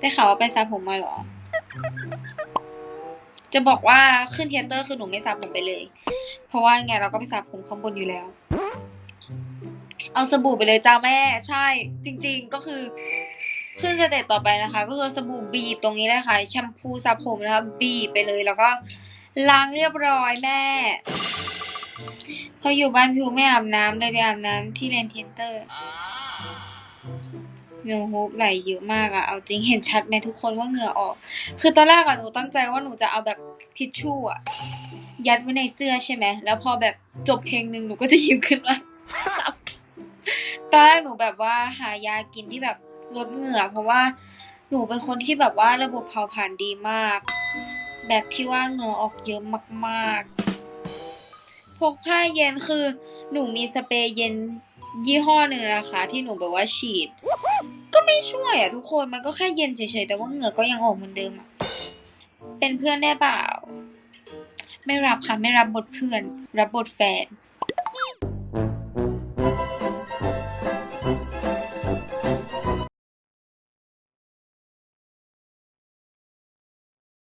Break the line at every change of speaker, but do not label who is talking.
ได้ข่าวว่าไปสระผมมาเหรอ จะบอกว่าขึ้นเทยเตอร์คือหนูไม่สระผมไปเลย เพราะว่าไงเราก็ไปสระผมข้างบนอยู่แล้ว เอาสบู่ไปเลยจ้าแม่ ใช่ จริง ๆ ก็คือขึ้นสเตจต่อไปนะคะ ก็คือสบู่บีตรงนี้เลยค่ะแชมพูสระผมนะคะบีไปเลยแล้วก็ล้างเรียบร้อยแม่ พออยู่บ้านพิวไม่อาบน้ำเลยไปอาบน้ำที่เลนเทนเตอร์ หงื่อฮูบไหลเยอะมากอะเอาจริงเห็นชัดไหมทุกคนว่าเหงื่อออก คือตอนแรกอะหนูตั้งใจว่าหนูจะเอาแบบทิชชู่อะยัดไว้ในเสื้อใช่ไหม แล้วพอแบบจบเพลงหนึ่งหนูก็จะหยิบขึ้นมาตอนแรกหนูแบบว่าหายากินที่แบบลดเหงื่อ เพราะว่าหนูเป็นคนที่แบบว่าระบบเผาผลาญดีมาก แบบที่ว่าเหงื่อออกเยอะมากๆ พกผ้าเย็นคือหนูมีสเปรย์เย็นยี่ห้อหนึ่งนะคะ ที่หนูแบบว่าฉีด ก็ไม่ช่วยอะทุกคนมันก็แค่เย็นเฉยๆแต่ว่าเหงื่อก็ยังออกเหมือนเดิมอะเป็นเพื่อนได้เปล่า ไม่รับค่ะไม่รับบทเพื่อน รับบทแฟน